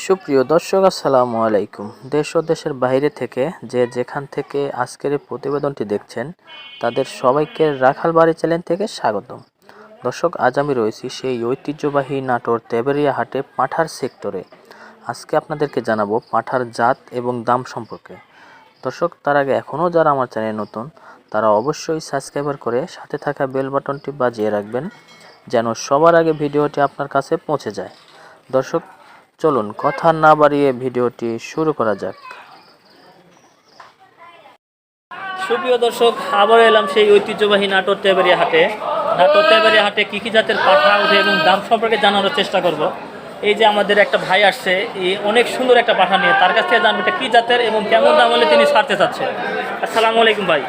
সুপ্রিয় দর্শক, আসসালামু আলাইকুম। দেশ ও দেশের বাইরে থেকে যে যেখান থেকে আজকের এই প্রতিবেদনটি দেখছেন, তাদের সবাইকে রাখাল বাড়ি চ্যানেল থেকে স্বাগতম। দর্শক, আজ আমি রয়েছি সেই ঐতিহ্যবাহী নাটোর তেবেরিয়া হাটে পাঁঠার সেক্টরে। আজকে আপনাদেরকে জানাব পাঁঠার জাত এবং দাম সম্পর্কে। দর্শক, তার আগে এখনও যারা আমার চ্যানেল নতুন, তারা অবশ্যই সাবস্ক্রাইবার করে সাথে থাকা বেল বাটনটি বাজিয়ে রাখবেন, যেন সবার আগে ভিডিওটি আপনার কাছে পৌঁছে যায়। দর্শক চলুন কথা না বাড়িয়ে ভিডিওটি শুরু করা যাক। সুপ্রিয় দর্শক আবার এলাম সেই ঐতিহ্যবাহী নাটোর তেবারিয়া হাটে। নাটোর তেবারিয়া হাটে কী কী জাতের পাঠা উঠে এবং দাম সম্পর্কে জানানোর চেষ্টা করব। এই যে আমাদের একটা ভাই আসছে এই অনেক সুন্দর একটা পাঠা নিয়ে তার কাছ থেকে জানব এটা কী জাতের এবং কেমন দাম হলে তিনি ছাড়তে চাচ্ছেন আসসালামু আলাইকুম ভাই।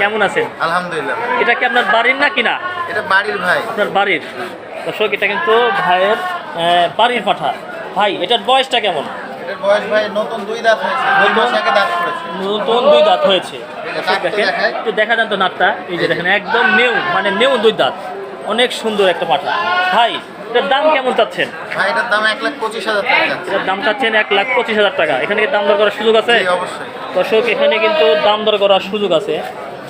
কেমন আছেন? আলহামদুলিল্লাহ এটা কি আপনার বাড়ির না? কিনা এটা বাড়ির ভাই। আপনার বাড়ির। দর্শক এটা কিন্তু ভাইয়ের আহ, বাড়ির পাঠা। ভাই এটার বয়সটা কেমন? এটার বয়স ভাই নতুন দুই দাঁত হয়েছে। দুই মাস আগে দাঁত পড়েছে নতুন দুই দাঁত হয়েছে। তো একটু দেখা যান তো নাটটা এই যে দেখেন একদম নিউ মানে নিউ দুই দাঁত। অনেক সুন্দর একটা পাঠা। ভাই এটার দাম কেমন চাচ্ছেন? ভাই এটার দাম এক লাখ পঁচিশ হাজার টাকা এটার দাম চাচ্ছেন এক লাখ পঁচিশ হাজার টাকা। এখানে কি দাম দর করার সুযোগ আছে? অবশ্যই। দর্শক এখানে কিন্তু দাম দর করার সুযোগ আছে।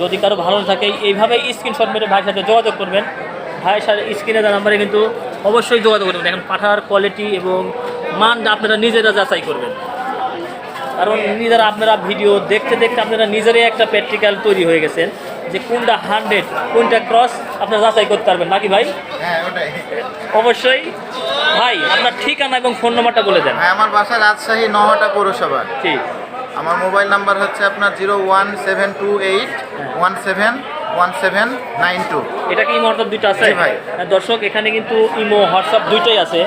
যদি কারও ভালো থাকে এইভাবে স্ক্রিনশট মেরে ভাইয়ের সাথে যোগাযোগ করবেন। ভাইয়ের সাথে স্ক্রিনে দেওয়া নাম্বারে কিন্তু অবশ্যই যোগাযোগ করবেন। এখন পাঠার কোয়ালিটি এবং মান আপনারা নিজেরা যাচাই করবেন। কারণ নিজেরা আপনারা ভিডিও দেখতে দেখতে আপনারা নিজেরাই একটা প্র্যাকটিক্যাল তৈরি হয়ে গেছেন যে কোনটা হান্ড্রেড কোনটা ক্রস আপনারা যাচাই করতে পারবেন। নাকি ভাই? হ্যাঁ ওটাই। অবশ্যই। ভাই আপনার ঠিকানা এবং ফোন নাম্বারটা বলে দেন। ভাই আমার বাসা রাজশাহী নহটা পৌরসভা। ঠিক আমার মোবাইল নাম্বার হচ্ছে আপনার zero one seven two eight one seven one seven nine two এটা কি ইমো হোয়াটসঅ্যাপ দুটো আছে? ভাই। হ্যাঁ, দর্শক এখানে কিন্তু ইমো হোয়াটসঅ্যাপ দুইটাই আছে।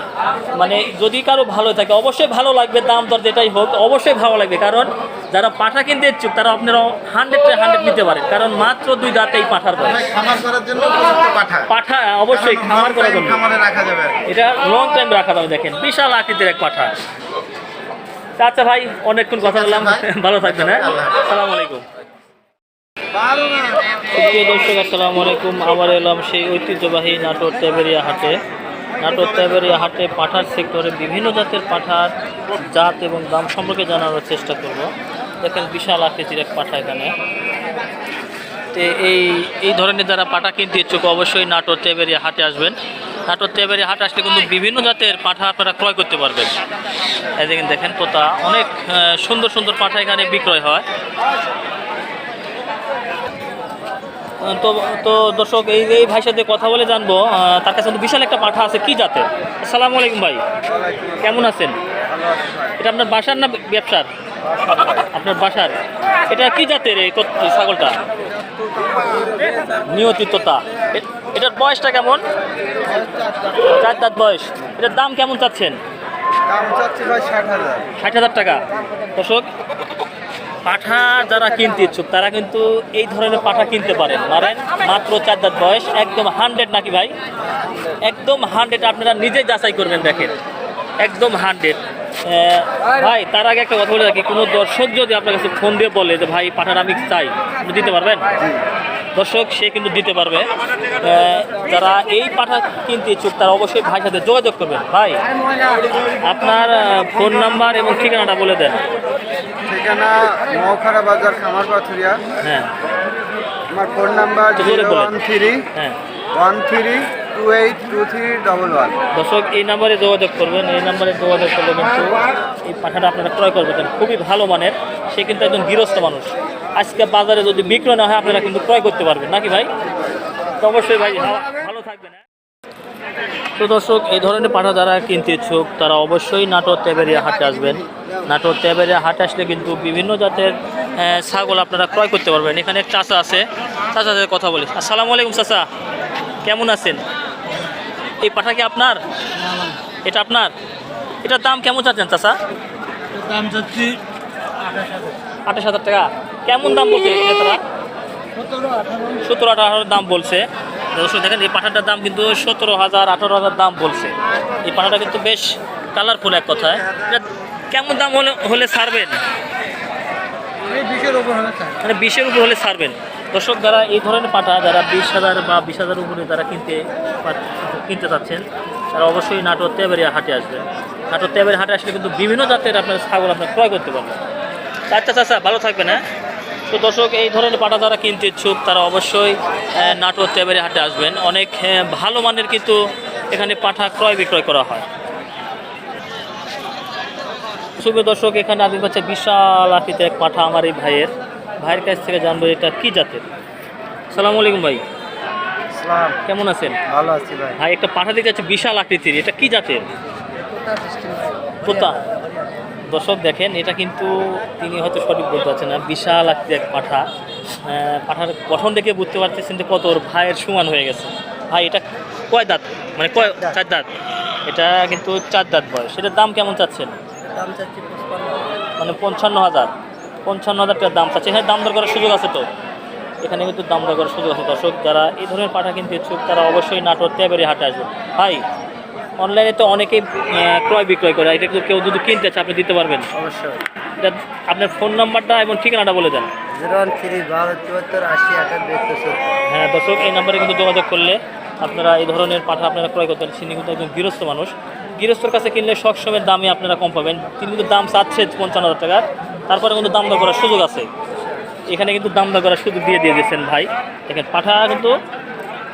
মানে যদি কারও ভালো থাকে অবশ্যই ভালো লাগবে দাম দর যেটাই হোক অবশ্যই ভালো লাগবে। কারণ যারা পাঠা কিনতে ইচ্ছুক তারা আপনারা হান্ড্রেড হান্ড্রেড নিতে পারেন। কারণ মাত্র দুই দাঁতেই পাঠার খামার করার জন্য পাঠা। পাঠা অবশ্যই খামার করার জন্য। খামারে রাখা যাবে। এটা লং টাইম রাখা যাবে দেখেন। বিশাল আকৃতির এক পাঠা। আচ্ছা ভাই অনেকক্ষণ কথা বললাম। ভালো থাকবেন হ্যাঁ। সালাম আলাইকুম। প্রিয় দর্শক, আসসালামু আলাইকুম। আবার এলাম সেই ঐতিহ্যবাহী নাটোর তেবেরিয়া হাটে। নাটোর তেবেরিয়া হাটে পাঠার সেক্টরে বিভিন্ন জাতের পাঠার জাত এবং দাম সম্পর্কে জানানোর চেষ্টা করব। দেখেন, বিশাল আকৃতির এক পাঠা এখানে। এই এই ধরনের যারা পাঠা কিনতে ইচ্ছুক, অবশ্যই নাটোর তেবেরিয়া হাটে আসবেন। নাটোর তেবেরিয়া হাটে আসলে কিন্তু বিভিন্ন জাতের পাঠা আপনারা ক্রয় করতে পারবেন। এই দেখেন দেখেন তোতা অনেক সুন্দর সুন্দর পাঠা এখানে বিক্রয় হয়। তো তো দর্শক এই এই ভাইয়ের সাথে কথা বলে জানব তার কাছে বিশাল একটা পাঠা আছে কি জাতের? আসসালামু আলাইকুম ভাই। কেমন আছেন? এটা আপনার বাসার না ব্যবসার? আপনার বাসার। এটা কি জাতের এই তোত- ছাগলটা? নিয়তি তোতা। এ- এটার বয়সটা কেমন? চার দাঁত বয়স। এটার দাম কেমন চাচ্ছেন? ষাট হাজার টাকা। দর্শক পাঠা যারা কিনতে ইচ্ছুক, তারা কিন্তু এই ধরনের পাঠা কিনতে পারেন। মারেন, মাত্র চার দাঁত বয়স, একদম হান্ড্রেড নাকি ভাই? একদম হান্ড্রেড আপনারা নিজে যাচাই করবেন, দেখেন। একদম হান্ড্রেড। ভাই, তার আগে একটা কথা বলে রাখি, কোনো দর্শক যদি আপনার কাছে ফোন দিয়ে বলে যে, ভাই, পাঠাটা আমি চাই দিতে পারবেন? দর্শক সে কিন্তু দিতে পারবে। যারা এই পাঠা কিনতে ইচ্ছুক তারা অবশ্যই ভাইয়ের সাথে যোগাযোগ করবেন। ভাই আপনার ফোন নাম্বার এবং ঠিকানাটা বলে দেন। ঠিকানা মৌখারা বাজার খামার পাথুরিয়া হ্যাঁ। আমার phone number zero one three হ্যাঁ। One three two eight two three double one. দর্শক এই নাম্বারে যোগাযোগ করবেন এই নাম্বারে যোগাযোগ করলে কিন্তু এই পাঠাটা আপনারা ক্রয় করবেন। খুবই ভালো মানের সে কিন্তু একজন গৃহস্থ মানুষ। আজকে বাজারে যদি বিক্রয় না হয়, আপনারা কিন্তু ক্রয় করতে পারবেন। নাকি ভাই? অবশ্যই ভাই, ভালো- থাকবেন হ্যাঁ। তো দর্শক, এই ধরনের পাঠা যারা কিনতে ইচ্ছুক, তারা অবশ্যই নাটোর তেবেরিয়া হাটে আসবেন। নাটোর তেবেরিয়া হাটে আসলে কিন্তু বিভিন্ন জাতের ছাগল আপনারা ক্রয় করতে পারবেন। এখানে চাচা আছে। সাথে কথা বলি। আসসালামু আলাইকুম, চাচা। কেমন আছেন? এই পাঠা কি আপনার? এটা আপনার? এটার দাম কেমন চাচ্ছেন, চাচা? দাম চাচ্ছি আঠাশ হাজার টাকা। কেমন দাম বলছে সতেরো আঠারো আঠারো দাম বলছে। দর্শক, দেখেন এই পাঠাটার দাম কিন্তু সতেরো হাজার, আঠারো হাজার দাম বলছে। এই পাঠাটা কিন্তু বেশ কালারফুল এক কথায়। এটা কেমন দাম হলে হলে ছাড়বেন? মানে বিশের উপর হলে ছাড়বেন। দর্শক, যারা এই ধরনের পাঠা, যারা বিশ হাজার বা বিশ হাজার উপরে যারা কিনতে কিনতে চাচ্ছেন, তারা অবশ্যই নাটোর তেবেরিয়া হাটে আসবে নাটোর তেবেরিয়া হাটে আসলে কিন্তু বিভিন্ন জাতের আপনার ছাগল আপনার ক্রয় করতে পারবেন। আচ্ছা আচ্ছা ভালো থাকবেন হ্যাঁ। তো দর্শক এই ধরনের পাটা যারা কিনতে ইচ্ছুক তারা অবশ্যই নাটোর তেবেরিয়া হাটে আসবেন। অনেক ভালো মানের কিন্তু এখানে পাঠা ক্রয় বিক্রয় করা হয়। শুভ দর্শক এখানে আমি হচ্ছে বিশাল আকৃতির এক পাঠা আমার এই ভাইয়ের। ভাইয়ের কাছ থেকে জানব এটা কি জাতের। সালামু আলাইকুম ভাই। কেমন আছেন? ভালো আছি ভাই। ভাই একটা পাঠা দেখতে যাচ্ছে বিশাল আকৃতির। এটা কি জাতের? দর্শক দেখেন এটা কিন্তু তিনি হয়তো সঠিক বলতে পারছেন না বিশাল আকৃতির এক পাঠা। পাঠার গঠন দেখে বুঝতে পারতেছেন যে কত ওর ভাইয়ের সমান হয়ে গেছে। ভাই এটা কয় দাঁত? মানে কয় চার দাঁত? এটা কিন্তু চার দাঁত বয়স। সেটার দাম কেমন চাচ্ছেন? দাম চাচ্ছি মানে পঞ্চান্ন হাজার। পঞ্চান্ন হাজার টাকার দাম চাচ্ছে। এখানে দাম দর করার সুযোগ আছে তো? এখানে কিন্তু দাম দর করার সুযোগ আছে। দর্শক যারা এই ধরনের পাঠা কিনতে ইচ্ছুক তারা অবশ্যই নাটোর তেবেরি হাটে আসবে ভাই অনলাইনে তো অনেকেই ক্রয় বিক্রয় করে এটা কিন্তু কেউ যদি কিনতে চায় আপনি দিতে পারবেন। অবশ্যই। এটা আপনার ফোন নাম্বারটা এবং ঠিকানাটা বলে দেন। জিরো ওয়ান থ্রি বারো চুয়াত্তর আশি হ্যাঁ দর্শক এই নাম্বারে কিন্তু যোগাযোগ করলে আপনারা এই ধরনের পাঠা আপনারা ক্রয় করতে পারেন। তিনি কিন্তু একজন গৃহস্থ মানুষ। গৃহস্থর কাছে কিনলে সবসময় দামে আপনারা কম পাবেন। তিনি কিন্তু দাম চাচ্ছে পঞ্চান্ন হাজার টাকার তারপরে কিন্তু দাম দর করার সুযোগ আছে। এখানে কিন্তু দাম দর করার সুযোগ দিয়ে দিয়ে দিয়েছেন ভাই। দেখেন পাঠা কিন্তু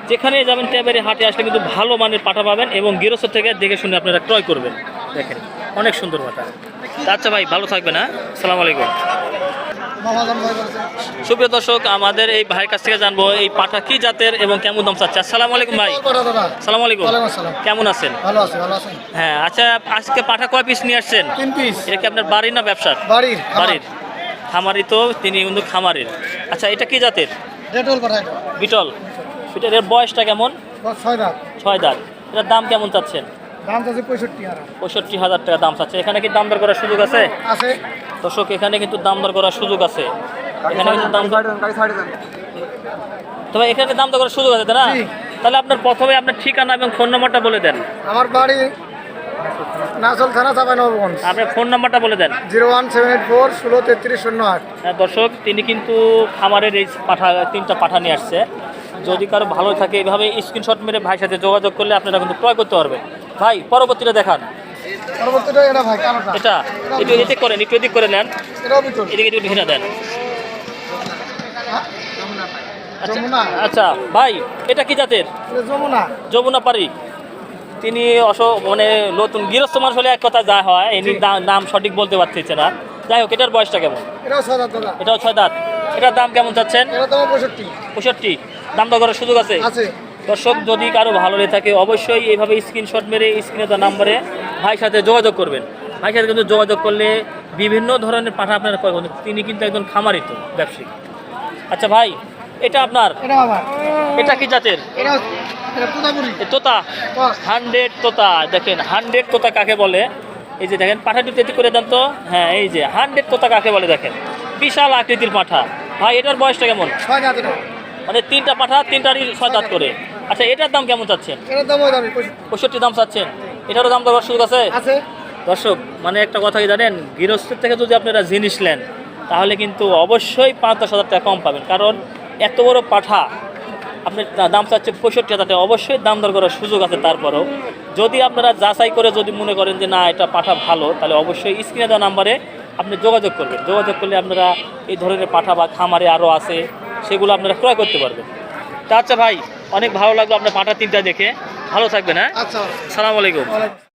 যেখানে যাবেন ট্যাবের হাটে আসলে কিন্তু ভালো মানের পাঠা পাবেন এবং গৃহস্থ থেকে দেখে শুনে আপনারা ক্রয় করবেন। দেখেন অনেক সুন্দর তা আচ্ছা ভাই ভালো থাকবেন হ্যাঁ? আসসালামু আলাইকুম। সুপ্রিয় দর্শক আমাদের এই ভাইয়ের কাছ থেকে জানব এই পাঠা কি জাতের এবং কেমন দাম চাচ্ছে। আসসালামু আলাইকুম ভাই। সালাম আলাইকুম। কেমন আছেন? ভালো আছে ভালো আছেন হ্যাঁ আচ্ছা আজকে পাঠা কয় পিস নিয়ে আসছেন? তিন পিস এটা কি আপনার বাড়ির না ব্যবসার? বাড়ির বাড়ির। খামারি তো তিনি কিন্তু খামারের। আচ্ছা এটা কি জাতের? ডেটল বিটল বিটলের বয়সটা কেমন? ছয় দাঁত। ছয় দাঁত। এটার দাম কেমন চাচ্ছেন? দাম চাচ্ছি পঁয়ষট্টি পঁয়ষট্টি হাজার টাকা দাম চাচ্ছে এখানে কি দাম দর করার সুযোগ আছে? আছে। দর্শক এখানে কিন্তু দাম দর করার সুযোগ আছে। এখানে কিন্তু দাম তবে এখানে দাম দর করার সুযোগ আছে তাই না? তাহলে আপনার প্রথমে আপনার ঠিকানা এবং ফোন নাম্বারটা বলে দেন। আমার বাড়ি নাচল থানা আপনার ফোন নাম্বারটা বলে দেন। Zero one seven eight four ষোলো তেত্রিশ শূন্য আট। হ্যাঁ, দর্শক তিনি কিন্তু খামারের এই পাঠা তিনটা পাঠা নিয়ে আসছে। যদি কারও ভালো থাকে এইভাবে স্ক্রিনশট মেরে ভাইয়ের সাথে যোগাযোগ করলে আপনারা কিন্তু ক্রয় করতে পারবেন। ভাই পরবর্তীটা দেখান। পরবর্তীটা এটা ভাই কালোটা এটা একটু এদিক করেন একটু এদিক করে নেন। এটাও বিটল এদিকে একটু ঘিরে দেন। আচ্ছা, আচ্ছা ভাই এটা কি জাতের? যমুনা। যমুনা পারি তিনি অস মানে নতুন গৃহস্থ মানুষ হলে এক কথা যা হয় এনি দাম সঠিক বলতে পারতেছে না। যাই হোক এটার বয়সটা কেমন? এটাও ছয় দাঁত এটাও ছয় দাঁত। এটার দাম কেমন চাচ্ছেন? পঁয়ষট্টি। পঁয়ষট্টি। দাম দর করার সুযোগ আছে? আছে। দর্শক যদি কারও ভালো লেগে থাকে অবশ্যই এইভাবে স্ক্রিনশট মেরে স্ক্রিনে দেওয়া নাম্বারে ভাইয়ের সাথে যোগাযোগ করবেন। ভাইয়ের সাথে কিন্তু যোগাযোগ করলে বিভিন্ন ধরনের পাঠা আপনারা তিনি কিন্তু একজন খামারিত ব্যবসায়ী। আচ্ছা ভাই এটা আপনার? এটা আমার এটা কি জাতের? এটা এটা তোতাপুরি। এ তোতা? হান্ড্রেড তোতা। দেখেন হান্ড্রেড তোতা কাকে বলে? এই যে দেখেন পাঠাটি তেতি করে দেন তো? হ্যাঁ এই যে হান্ড্রেড তোতা কাকে বলে দেখেন? বিশাল আকৃতির পাঠা। ভাই এটার বয়সটা কেমন? মানে তিনটা পাঠা তিনটারই ছয় দাঁত করে। আচ্ছা এটার দাম কেমন চাচ্ছেন? পঁয়ষট্টি। দাম চাচ্ছেন। এটারও দাম দেওয়ার সুযোগ আছে? দর্শক মানে একটা কথা কি জানেন গৃহস্থের থেকে যদি আপনারা জিনিস নেন তাহলে কিন্তু অবশ্যই পাঁচ দশ হাজার টাকা কম পাবেন। কারণ এত বড় পাঠা আপনি দাম চাচ্ছে পঁয়ষট্টি হাজার টাকা অবশ্যই দাম দর করার সুযোগ আছে তারপরেও। যদি আপনারা যাচাই করে যদি মনে করেন যে না এটা পাঠা ভালো তাহলে অবশ্যই স্ক্রিনে দেওয়া নাম্বারে আপনি যোগাযোগ করবেন। যোগাযোগ করলে আপনারা এই ধরনের পাঠা বা খামারে আরও আছে। সেগুলো আপনারা ক্রয় করতে পারবেন। তা আচ্ছা ভাই অনেক ভালো লাগল আপনার পাটা তিনটা দেখে। ভালো থাকবেন হ্যাঁ? আচ্ছা। সালাম আলাইকুম।